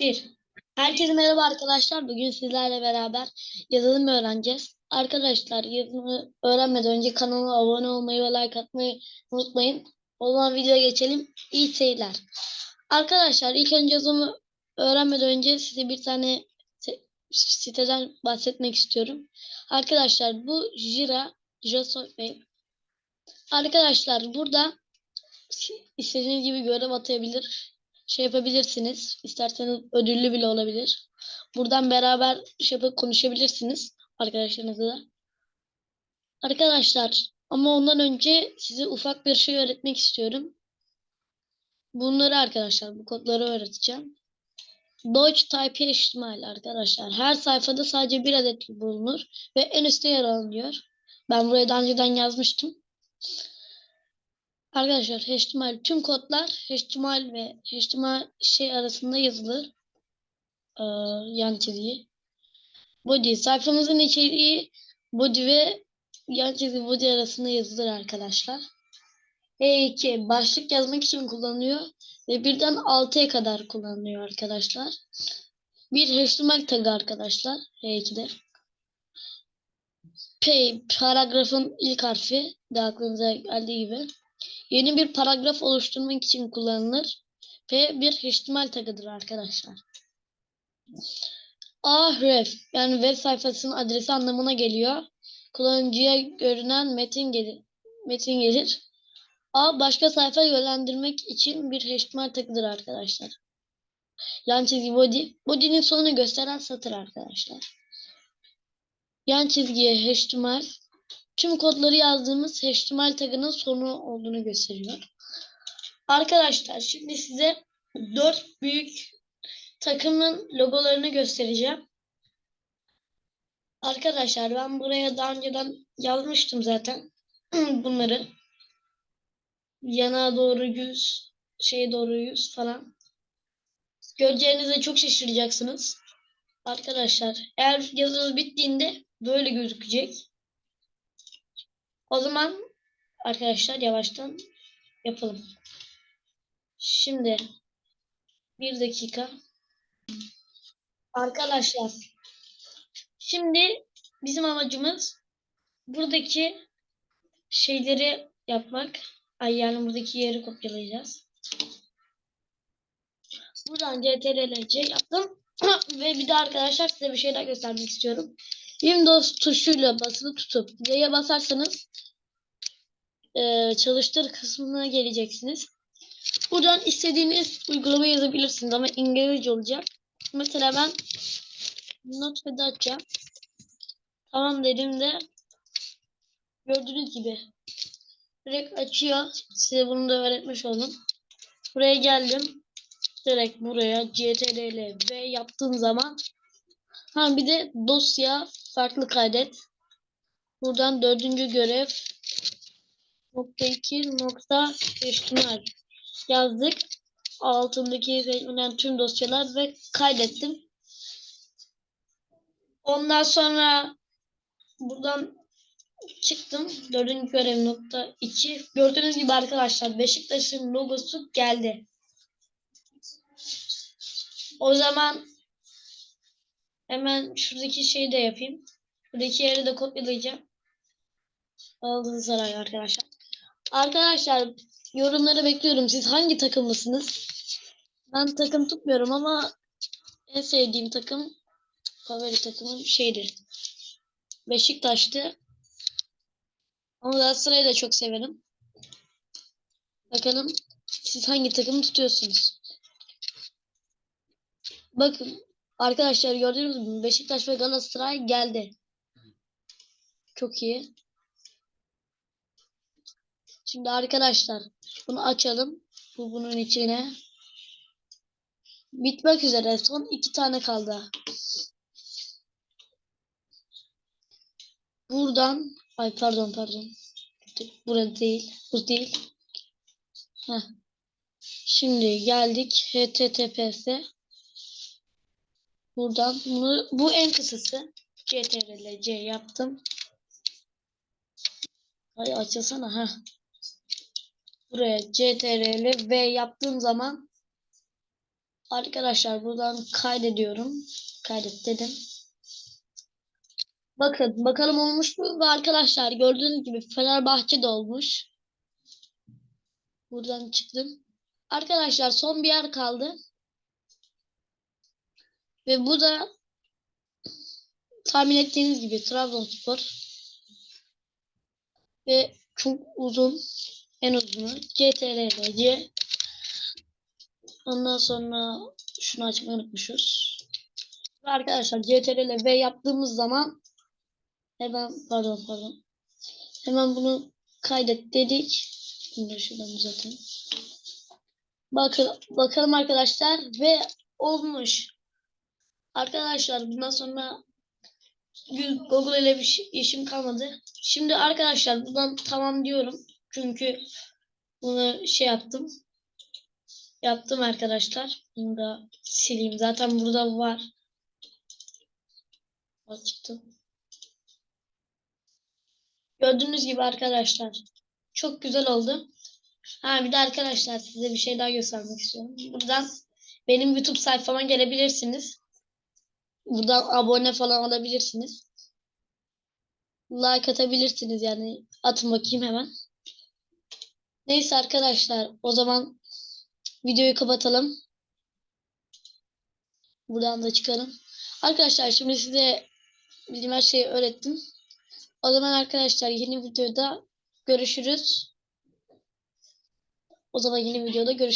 1. Herkese merhaba arkadaşlar. Bugün sizlerle beraber yazılım öğreneceğiz. Arkadaşlar yazılımı öğrenmeden önce kanala abone olmayı ve like atmayı unutmayın. O zaman videoya geçelim. İyi seyirler. Arkadaşlar ilk önce yazılımı öğrenmeden önce size bir tane siteden bahsetmek istiyorum. Arkadaşlar bu Jira, Software. Arkadaşlar burada istediğiniz gibi görev atayabilir şey yapabilirsiniz. İsterseniz ödüllü bile olabilir. Buradan beraber şey yapıp konuşabilirsiniz arkadaşlarınızla da. Arkadaşlar ama ondan önce size ufak bir şey öğretmek istiyorum. Bunları arkadaşlar bu kodları öğreteceğim. Deutsch Type HTML arkadaşlar. Her sayfada sadece bir adet bulunur ve en üstte yer alınıyor. Ben buraya daha önceden yazmıştım. Arkadaşlar HTML tüm kodlar HTML ve HTML şey arasında yazılır. Ee, yan çizgi. Body sayfamızın içeriği body ve yan çizgi body arasında yazılır arkadaşlar. E2 başlık yazmak için kullanılıyor ve birden 6'ya kadar kullanılıyor arkadaşlar. Bir HTML tagı arkadaşlar E2'de. P paragrafın ilk harfi de aklınıza geldiği gibi. Yeni bir paragraf oluşturmak için kullanılır. P bir HTML tagıdır arkadaşlar. Ahref yani web sayfasının adresi anlamına geliyor. Kullanıcıya görünen metin gelir. Metin gelir. A başka sayfa yönlendirmek için bir HTML tagıdır arkadaşlar. Yan çizgi body. Body'nin sonunu gösteren satır arkadaşlar. Yan çizgiye HTML tüm kodları yazdığımız HTML tagının sonu olduğunu gösteriyor. Arkadaşlar şimdi size dört büyük takımın logolarını göstereceğim. Arkadaşlar ben buraya daha önceden yazmıştım zaten bunları. Yana doğru yüz, şeye doğru yüz falan. Göreceğinizde çok şaşıracaksınız. Arkadaşlar eğer yazınız bittiğinde böyle gözükecek. O zaman arkadaşlar yavaştan yapalım. Şimdi bir dakika. Arkadaşlar şimdi bizim amacımız buradaki şeyleri yapmak. Ay yani buradaki yeri kopyalayacağız. Buradan CTRL-C yaptım. Ve bir de arkadaşlar size bir şey daha göstermek istiyorum. Windows tuşuyla basılı tutup C'ye basarsanız e, çalıştır kısmına geleceksiniz. Buradan istediğiniz uygulama yazabilirsiniz ama İngilizce olacak. Mesela ben Notepad'i açacağım. Tamam dediğimde gördüğünüz gibi direkt açıyor. Size bunu da öğretmiş oldum. Buraya geldim. Direkt buraya CTRL V yaptığım zaman ha bir de dosya farklı kaydet. Buradan dördüncü görev nokta 2 nokta HTML yazdık. Altındaki seçmeden tüm dosyalar ve kaydettim. Ondan sonra buradan çıktım. Dördüncü görev nokta 2. Gördüğünüz gibi arkadaşlar Beşiktaş'ın logosu geldi. O zaman hemen şuradaki şeyi de yapayım. Buradaki yeri de kopyalayacağım. Galatasaray arkadaşlar. Arkadaşlar yorumları bekliyorum. Siz hangi takımlısınız? Ben takım tutmuyorum ama en sevdiğim takım favori takımım şeydir. Beşiktaş'tı. Ama Galatasaray'ı da çok severim. Bakalım siz hangi takımı tutuyorsunuz? Bakın arkadaşlar gördüğünüz gibi Beşiktaş ve Galatasaray geldi. Çok iyi. Şimdi arkadaşlar bunu açalım. Bu bunun içine. Bitmek üzere. Son iki tane kaldı. Buradan ay pardon pardon. Burada değil. Bu değil. Heh. Şimdi geldik HTTPS. Buradan bunu bu en kısası. CTRL C yaptım. Ay açılsana ha. Buraya CTRL V yaptığım zaman Arkadaşlar buradan kaydediyorum. Kaydet dedim. Bakın bakalım olmuş mu? Arkadaşlar gördüğünüz gibi Fenerbahçe de olmuş. Buradan çıktım. Arkadaşlar son bir yer kaldı. Ve bu da tahmin ettiğiniz gibi Trabzonspor. Ve çok uzun. En uzunu. CTRL-C. Ondan sonra şunu açmayı unutmuşuz. Arkadaşlar CTRL V yaptığımız zaman hemen pardon pardon. Hemen bunu kaydet dedik. Bunu da şuradan düzeltelim. Bakın, bakalım arkadaşlar ve olmuş. Arkadaşlar bundan sonra Google ile bir şey- işim kalmadı. Şimdi arkadaşlar buradan tamam diyorum. Çünkü bunu şey yaptım. Yaptım arkadaşlar. Bunu da sileyim. Zaten burada var. Çıktı. Gördüğünüz gibi arkadaşlar. Çok güzel oldu. Ha bir de arkadaşlar size bir şey daha göstermek istiyorum. Buradan benim YouTube sayfama gelebilirsiniz. Buradan abone falan alabilirsiniz. Like atabilirsiniz yani. Atın bakayım hemen. Neyse arkadaşlar o zaman videoyu kapatalım. Buradan da çıkalım. Arkadaşlar şimdi size bildiğim her şeyi öğrettim. O zaman arkadaşlar yeni videoda görüşürüz. O zaman yeni videoda görüşürüz.